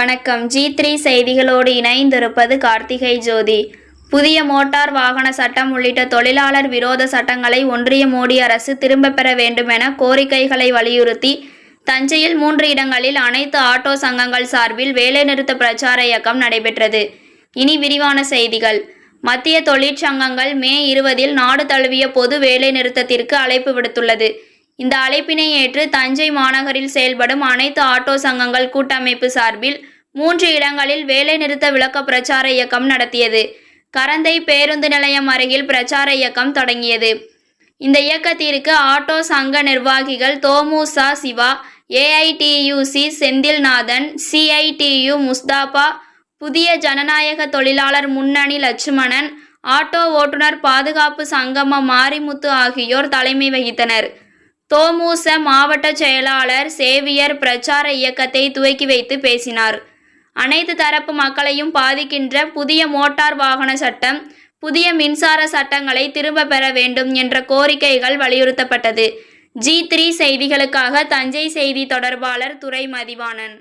வணக்கம். G three செய்திகளோடு இணைந்திருப்பது கார்த்திகை ஜோதி. புதிய மோட்டார் வாகன சட்டம் உள்ளிட்ட தொழிலாளர் விரோத சட்டங்களை ஒன்றிய மோடி அரசு திரும்பப் பெற வேண்டுமென கோரிக்கைகளை வலியுறுத்தி தஞ்சையில் மூன்று இடங்களில் அனைத்து ஆட்டோ சங்கங்கள் சார்பில் வேலைநிறுத்த பிரச்சார இயக்கம் நடைபெற்றது. இனி விரிவான செய்திகள். மத்திய தொழிற்சங்கங்கள் மே இருபதில் நாடு தழுவிய பொது வேலைநிறுத்தத்திற்கு அழைப்பு விடுத்துள்ளது. இந்த அழைப்பினை ஏற்று தஞ்சை மாநகரில் செயல்படும் அனைத்து ஆட்டோ சங்கங்கள் கூட்டமைப்பு சார்பில் மூன்று இடங்களில் வேலைநிறுத்த விளக்க பிரச்சார இயக்கம் நடத்தியது. கரந்தை பேருந்து நிலையம் அருகில் பிரச்சார இயக்கம் தொடங்கியது. இந்த இயக்கத்திற்கு ஆட்டோ சங்க நிர்வாகிகள் தோமுசா சிவா ஏஐடியுசி செந்தில்நாதன் சிஐடியு முஸ்தாபா புதிய ஜனநாயக தொழிலாளர் முன்னணி லட்சுமணன் ஆட்டோ ஓட்டுநர் பாதுகாப்பு சங்கம மாரிமுத்து ஆகியோர் தலைமை வகித்தனர். தோமுச மாவட்ட செயலாளர் சேவியர் பிரச்சார இயக்கத்தை துவக்கி வைத்து பேசினார். அனைத்து தரப்பு மக்களையும் பாதிக்கின்ற புதிய மோட்டார் வாகன சட்டம் புதிய மின்சார சட்டங்களை திரும்ப பெற வேண்டும் என்ற கோரிக்கைகள் வலியுறுத்தப்பட்டது. ஜி த்ரீ செய்திகளுக்காக தஞ்சை செய்தி தொடர்பாளர் துறை மதிவாணன்